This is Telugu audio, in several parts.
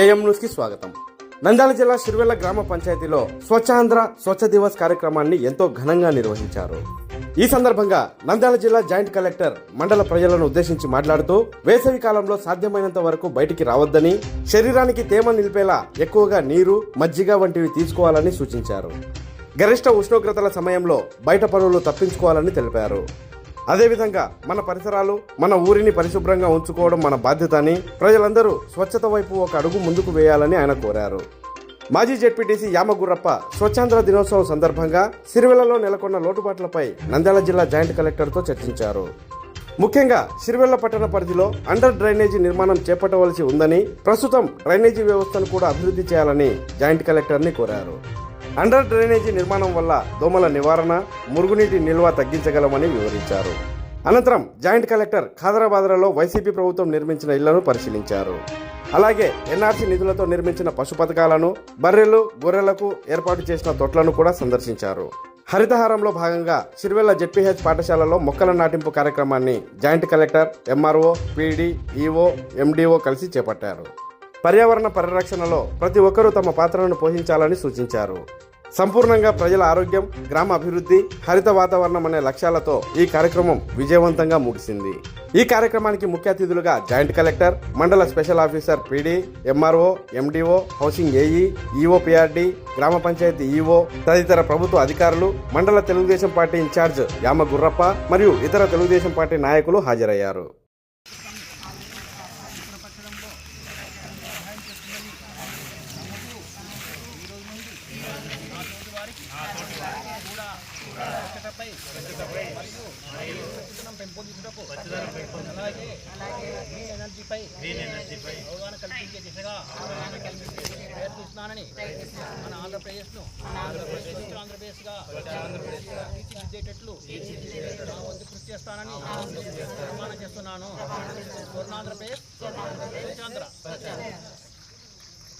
ఏఎం న్యూస్కి స్వాగతం. నంద్యాల జిల్లా సిరివెల్ల గ్రామ పంచాయతీలో స్వచ్ఛాంధ్ర స్వచ్ఛ దివస్ కార్యక్రమాన్ని ఎంతో ఘనంగా నిర్వహించారు. ఈ సందర్భంగా నంద్యాల జిల్లా జాయింట్ కలెక్టర్ మండల ప్రజలను ఉద్దేశించి మాట్లాడుతూ వేసవి కాలంలో సాధ్యమైనంత వరకు బయటికి రావద్దని శరీరానికి తేమ నిలిపేలా ఎక్కువగా నీరు మజ్జిగ వంటివి తీసుకోవాలని సూచించారు. గరిష్ట ఉష్ణోగ్రతల సమయంలో బయట పనులు తప్పించుకోవాలని తెలిపారు. అదేవిధంగా మన పరిసరాలు మన ఊరిని పరిశుభ్రంగా ఉంచుకోవడం మన బాధ్యత అని ప్రజలందరూ స్వచ్ఛత వైపు ఒక అడుగు ముందుకు వేయాలని ఆయన కోరారు. మాజీ జెడ్పీటీసీ యామగుర్రప్ప స్వచ్ఛాంధ్ర దినోత్సవం సందర్భంగా సిరివెల్లలో నెలకొన్న లోటుపాట్లపై నంద్యాల జిల్లా జాయింట్ కలెక్టర్తో చర్చించారు. ముఖ్యంగా సిరివెల్ల పట్టణ పరిధిలో అండర్ డ్రైనేజీ నిర్మాణం చేపట్టవలసి ఉందని ప్రస్తుతం డ్రైనేజీ వ్యవస్థను కూడా అభివృద్ధి చేయాలని జాయింట్ కలెక్టర్ని కోరారు. అండర్ డ్రైనేజీ నిర్మాణం వల్ల దోమల నివారణ మురుగునీటి నిల్వ తగ్గించగలమని వివరించారు. అనంతరం జాయింట్ కలెక్టర్ ఖాదరాబాద్లో వైసీపీ ప్రభుత్వం నిర్మించిన ఇళ్ళను పరిశీలించారు. అలాగే ఎన్ఆర్సీ నిధులతో నిర్మించిన పశు పథకాలను బర్రెలు గొర్రెలకు ఏర్పాటు చేసిన తొట్లను కూడా సందర్శించారు. హరితహారంలో భాగంగా సిరివెల్ల జెడ్పీహెచ్ పాఠశాలలో మొక్కల నాటింపు కార్యక్రమాన్ని joint collector MRO PD EO MDO కలిసి చేపట్టారు. పర్యావరణ పరిరక్షణలో ప్రతి ఒక్కరూ తమ పాత్రను పోషించాలని సూచించారు. సంపూర్ణంగా ప్రజల ఆరోగ్యం గ్రామ అభివృద్ధి హరిత వాతావరణం అనే లక్ష్యాలతో ఈ కార్యక్రమం విజయవంతంగా ముగిసింది. ఈ కార్యక్రమానికి ముఖ్య అతిథులుగా జాయింట్ కలెక్టర్ మండల special officer PD MRO MDO housing AE EO PRD గ్రామ పంచాయతీ ఈఓ తదితర ప్రభుత్వ అధికారులు మండల Telugu Desam party in charge Yama Gurrappa మరియు ఇతర తెలుగుదేశం పార్టీ నాయకులు హాజరయ్యారు. అలాగే గ్రీన్ ఎనర్జీపై అవగాహన కల్పించే దిశగా ప్రయత్నిస్తున్నానని మన ఆంధ్రప్రదేశ్ను స్వచ్ఛ ఆంధ్రప్రదేశ్గా తీర్చిదిద్దేటట్లు నా వంతు కృషి చేస్తానని నిర్మాణం చేస్తున్నాను స్వర్ణాంధ్రప్రదేశ్ స్వచ్ఛాంధ్ర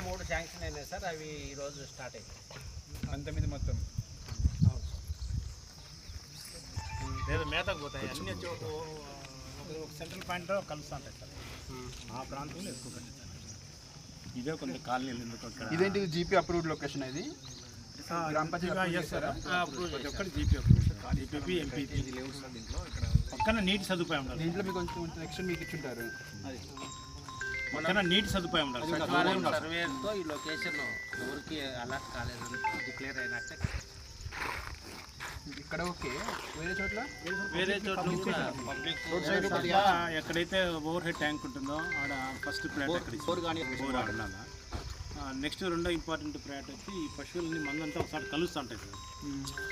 మూడు శాంక్షన్ అయినాయి సార్ అవి ఈరోజు స్టార్ట్ అయ్యాయి పంతొమ్మిది మొత్తం. మేతకు పోతాయి అన్ని ఒక సెంట్రల్ పాయింట్లో కలుస్తూ ఉంటాయి సార్. ఆ ప్రాంతంలో ఎక్కువ కట్టిస్తారు ఇదే కొంత కాలనీలు ఎందుకు అక్కడ ఇదేంటి జీపీ అప్రూవ్డ్ లొకేషన్ ఇది? పక్కన నీటి సదుపాయం ఉండాలి. దీంట్లో మీకు కొంచెం నెక్స్ట్ మీకు ఇచ్చుంటారు. పక్కన నీటి సదుపాయం ఉండాలి. సర్వేతో ఈ లొకేషన్ ఎవరికి అలర్ట్ కాలేదని డిక్లేర్ అయినట్టే. ఇక్కడ ఓకే. వేరే చోట్ల? వేరే చోట్ల కూడా పబ్లిక్ ఎక్కడైతే ఓవర్ హెడ్ ట్యాంక్ ఉంటుందో ఆడ ఫస్ట్ ప్లాట్ అక్కడ బోర్ బోర్ ఆడ ఉండాలా నెక్స్ట్ రెండో ఇంపార్టెంట్ ప్లాట్ వచ్చి ఈ పశువులని మందంతా ఒకసారి కలుస్తూ ఉంటాయి సార్.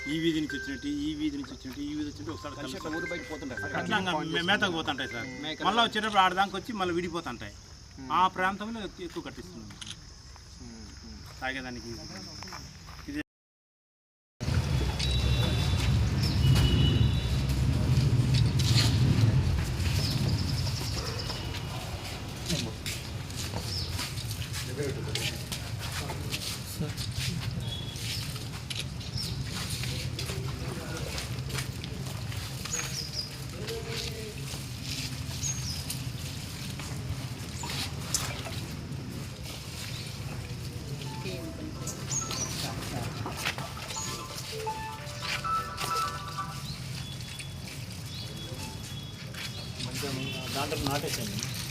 ఈ వీధి నుంచి వచ్చినట్టు ఈ వీధి నుంచి వచ్చినట్టు ఈ వీధి వచ్చినట్టు ఒకసారి ఊరు బయట అట్లా మేతకు పోతుంటాయి సార్. మళ్ళీ వచ్చేటప్పుడు ఆడదానికి వచ్చి మళ్ళీ విడిపోతుంటాయి. ఆ ప్రాంతంలో ఎక్కు- ఎక్కువ కట్టిస్తున్నాం తాగేదానికి దాంట్లో నాటేసాను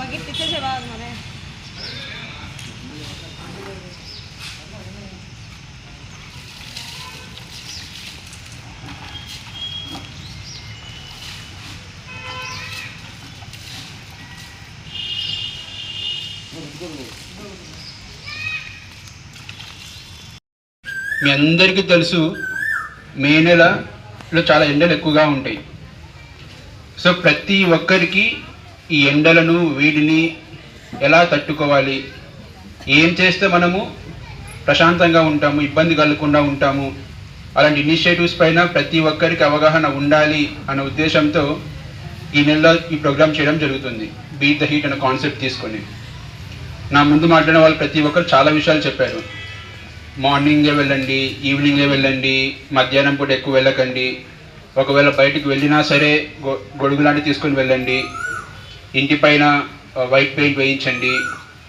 बघित तिथे जेव्हा मध्ये మీ అందరికీ తెలుసు మే నెలలో చాలా ఎండలు ఎక్కువగా ఉంటాయి సో ప్రతి ఒక్కరికి ఈ ఎండలను వేడిని ఎలా తట్టుకోవాలి? ఏం చేస్తే మనము ప్రశాంతంగా ఉంటాము ఇబ్బంది కలగకుండా ఉంటాము? అలాంటి ఇనిషియేటివ్స్ పైన ప్రతి ఒక్కరికి అవగాహన ఉండాలి అన్న ఉద్దేశంతో ఈ నెలలో ఈ ప్రోగ్రామ్ చేయడం జరుగుతుంది. బీట్ ద హీట్ అనే కాన్సెప్ట్ తీసుకొని. నా ముందు మాట్లాడిన వాళ్ళు ప్రతి ఒక్కరు చాలా విషయాలు చెప్పారు. మార్నింగే వెళ్ళండి ఈవినింగే వెళ్ళండి మధ్యాహ్నం పూట ఎక్కువ వెళ్ళకండి ఒకవేళ బయటికి వెళ్ళినా సరే గొ- గొడుగు లాంటి తీసుకొని వెళ్ళండి. ఇంటి పైన వైట్ పెయింట్ వేయించండి.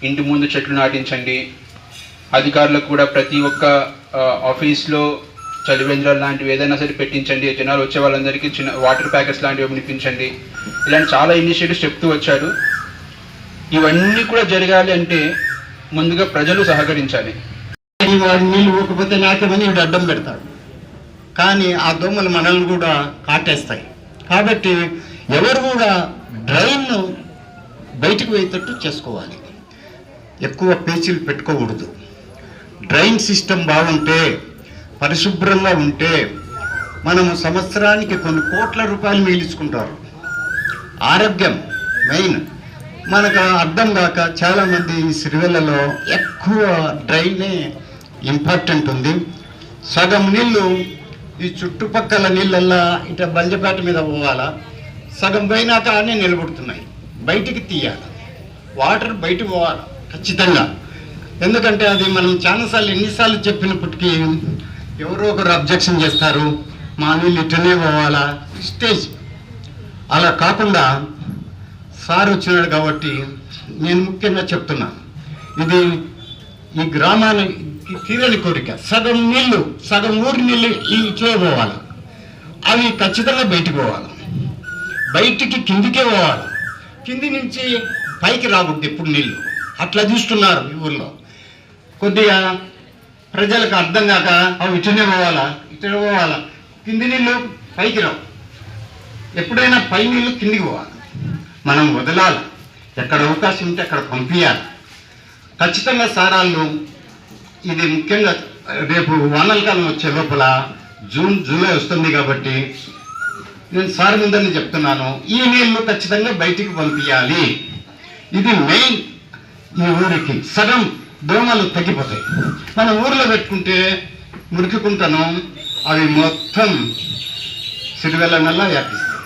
ఇంటి ముందు చెట్లు నాటించండి. అధికారులకు కూడా ప్రతి ఒక్క ఆఫీస్లో చలివేంద్రాలు లాంటివి ఏదైనా సరే పెట్టించండి. జనాలు వచ్చే వాళ్ళందరికీ చిన్న వాటర్ ప్యాకెట్స్ లాంటివి వినిపించండి ఇలాంటి చాలా ఇనిషియేటివ్స్ చెప్తూ వచ్చారు. ఇవన్నీ కూడా జరగాలి అంటే ముందుగా ప్రజలు సహకరించాలి. నీళ్ళు ఊకపోతే నాకేమని అడ్డం పెడతాడు. కానీ ఆ దోమలు మనల్ని కూడా కాటేస్తాయి. కాబట్టి ఎవరు కూడా డ్రైన్ను బయటకు పోయేటట్టు చేసుకోవాలి. ఎక్కువ పేచీలు పెట్టుకోకూడదు. డ్రైన్ సిస్టమ్ బాగుంటే పరిశుభ్రంగా ఉంటే మనము సంవత్సరానికి కొన్ని కోట్ల రూపాయలు మిగిలించుకుంటారు. ఆరోగ్యం మెయిన్. మనకు అర్థం కాక చాలామంది ఈ సిరివెల్లలో ఎక్కువ డ్రైనే ఇంపార్టెంట్ ఉంది. సగం నీళ్ళు ఈ చుట్టుపక్కల నీళ్ళల్లా ఇట బంజపేట మీద పోవాలా? సగం పోయినాక అన్నీ నిలబడుతున్నాయి. బయటికి తీయాలి? వాటర్ బయట పోవాలి? ఖచ్చితంగా. ఎందుకంటే అది మనం చాలాసార్లు ఎన్నిసార్లు చెప్పినప్పటికీ ఎవరో ఒకరు అబ్జెక్షన్ చేస్తారు. మా నీళ్ళు ఇటనే పోవాలా? స్టేజ్. అలా కాకుండా సార్ వచ్చినాడు కాబట్టి నేను ముఖ్యంగా చెప్తున్నాను ఇది ఈ గ్రామాన్ని తీరని కోరిక. సగం నీళ్ళు సగం ఊరి నీళ్ళు ఈ ఇట్లే పోవాలి. అవి ఖచ్చితంగా బయటికి పోవాలి. బయటికి కిందికే పోవాలి. కింది నుంచి పైకి రాకూడదు ఎప్పుడు నీళ్ళు అట్లా చూస్తున్నారు ఈ ఊర్లో. కొద్దిగా ప్రజలకు అర్థం కాక అవి ఇటనే పోవాలా ఇటనే పోవాలా. కింది నీళ్ళు పైకి రావు. ఎప్పుడైనా పై నీళ్ళు కిందికి పోవాలి. మనం వదలాలి. ఎక్కడ అవకాశం ఉంటే అక్కడ పంపించాలి ఖచ్చితంగా సారాళ్ళు ఇది ముఖ్యంగా రేపు వానల కాలం వచ్చే లోపల జూన్ జూలై వస్తుంది కాబట్టి నేను సార్ ముందని చెప్తున్నాను. ఈ నీళ్ళు ఖచ్చితంగా బయటికి పంపించాలి. ఇది మెయిన్ ఈ ఊరికి. సగం దోమలు తగ్గిపోతాయి. మన ఊర్లో పెట్టుకుంటే మురికికుంటాను అవి మొత్తం సిరివెల్ల నల్ల వ్యాపిస్తాయి.